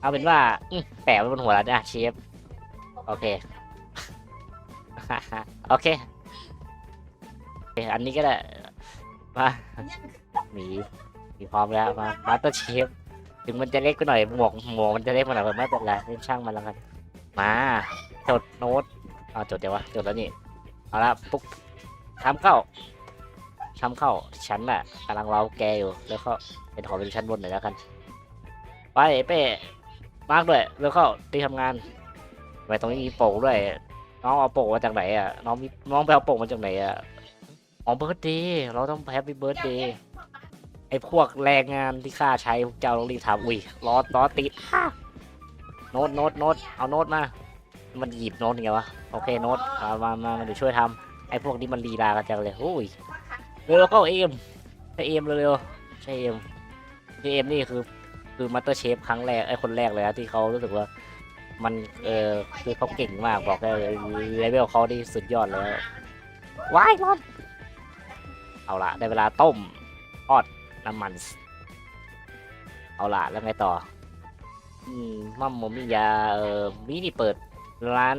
เอาเป็นว่าอืมแปะไว้บนหัวแล้วนะเชฟ โอเค โอเคโอเค อันนี้ก็ได้ มาหมีหมีพร้อมแล้ว มามาสเตอร์เชฟ ถึงมันจะเล็กไปหน่อย หมวกหมวกมันจะเล็กไปหน่อยแต่ไม่เป็นไรเล่นช่างมันแล้วกัน มาจดโน้ตเอาจดเดี๋ยววะจดแล้วนี่ เอาละปุ๊บทำเข้าทำเข้า ฉันน่ะกำลังรอแกอยู่ แล้วก็เป็นขอเป็นชั้นบนหน่อยแล้วกัน ไปเป้ มาร์กด้วยแล้วเข้าที่ทำงานไปตรงนี้มีโป่งด้วยน้องเอาโป่งมาจากไหนอะน้องมีน้องไปเอาโป่งมาจากไหนอะอ๋อเบิร์ดเดย์เราต้องแฮปปี้เบิร์ดเดย์ไอ้พวกแรงงานที่ข้าใช้พวกเจ้าต้องรีบทำอุ้ยรอรอติดโน้ตโน้ตโน้ตเอาโน้ตมา มันหยิบโน้ตยังไงวะโอเคโน้ตเอามามามาเดี๋ยวช่วยทำไอ้พวกนี้มันลีลากันจังเลยอุ้ยเร็วๆเข้าเอ็มใช่เอ็มเร็วๆใช่เอ็มใช่เอ็มนี่คือ คือมาสเตอร์เชฟครั้งแรกไอ้คนแรกเลยนะที่เขารู้สึกว่ามันเออคือเขาเก่งมากบอกได้เลยเลเวลเขาที่สุดยอดแล้วว้ายร้อนเอาละได้เวลาต้มทอดน้ำมัน เอาละแล้วไงต่อ อืมมัมโมมิยาเออมินี่เปิดร้าน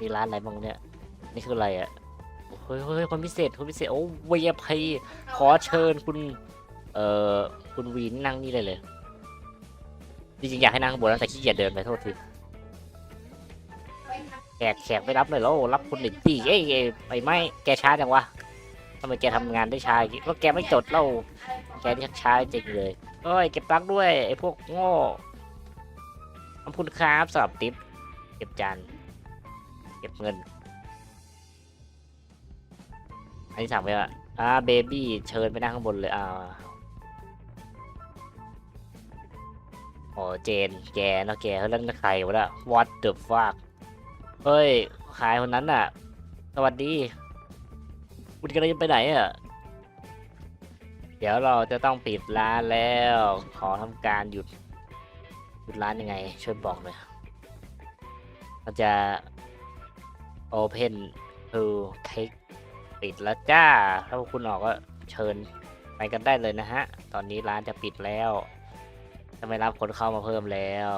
มีร้านอะไรบ้างเนี่ยนี่คืออะไรอะเฮ้ยเฮ้ยคนพิเศษคนพิเศษโอ้เวียพขอเชิญคุณ เอ่อคุณวีนนั่งนี่เลยเลย จริงๆอยากให้นั่งข้างบนแล้วแต่ขี้เกียจเดินไปโทษทีแขกแขกไม่รับเลยแล้วรับคนหนึ่งตีเอ้ยเอ้ยไอ้ไม่แกช้าจังวะทำไมแกทำงานได้ช้าอย่างงี้ก็แกไม่จดเล่าแกนี่ชักช้าจริงเลยเอ้ยเก็บตังค์ด้วยไอ้พวกโง่ขอบคุณครับสำหรับทิปเก็บจานเก็บเงินอันนี้สั่งไปว่าอ่าเบบี้เชิญไปนั่งข้างบนเลยอ่า โอ้เจนแกนะแกเขาเล่นใครวะน่ะ What the fuck เฮ้ยขายคนนั้นน่ะ สวัสดีคุณกำลังจะไปไหนอะ เดี๋ยวเราจะต้องปิดร้านแล้ว ขอทำการหยุด หยุดร้านยังไง ช่วยบอกหน่อยเราจะ Open to take ปิดแล้วจ้า ถ้าคุณออกก็เชิญไปกันได้เลยนะฮะ ตอนนี้ร้านจะปิดแล้ว จะไม่รับคนเข้ามาเพิ่มแล้ว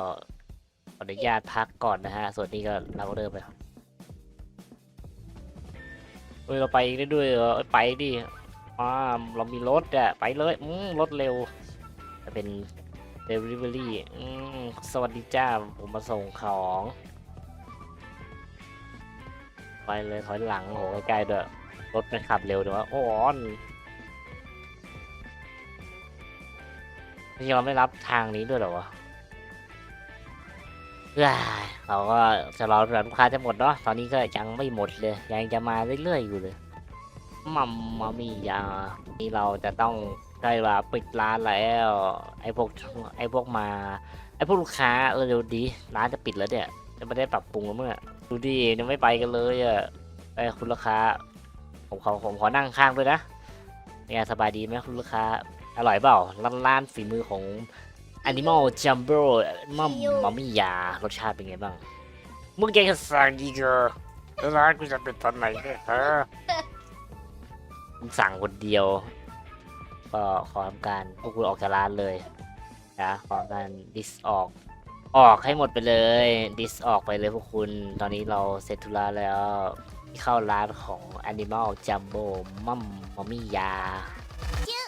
ขออนุญาตพักก่อนนะฮะ ส่วนนี้ก็เราก็เริ่มไปเฮ้ยเราไปได้ด้วยเหรออไปดิอ่าเรามีรถอะไปเลยอืมรถเร็วจะเป็น delivery อืมสวัสดีจ้า ผมมาส่งของ ไปเลยถอยหลังโหใกล้ๆด้วยรถมันขับเร็วด้วยวะโอ้อน นี่เราไม่รับทางนี้ด้วยเหรอวะเราก็จะรอจนลูกค้าจะหมดเนาะ ตอนนี้ก็ยังไม่หมดเลย ยังจะมาเรื่อยๆอยู่เลยมัมมามียานี่เราจะต้องได้เวลาปิดร้านแล้ว ไอ้พวกไอ้พวกมา ไอ้พวกลูกค้าเออเดี๋ยวดี ร้านจะปิดแล้วเนี่ยจะไม่ได้ปรับปรุงแล้วเมื่อดูดิยังไม่ไปกันเลยอะไอ้คุณลูกค้า ผมขอผมขอนั่งข้างด้วยนะเนี่ยสบายดีไหมคุณลูกค้า อร่อยเปล่าร้านร้านฝีมือของ Animal Jumbo มัมมัมมี่ยารสชาติเป็นไงบ้างมึงแกจะสั่งดีเกอร์แล้วร้านกูจะเป็นตอนไหนเนี่ยฮะมึงสั่งคนเดียว ก็ขอทำการพวกคุณออกจากร้านเลยนะขอทำการดิสออก ออกให้หมดไปเลย ดิสออกไปเลยพวกคุณ ตอนนี้เราเสร็จธุระแล้วที่เข้าร้านของ Animal Jumbo มัมมัมมี่ยาキュ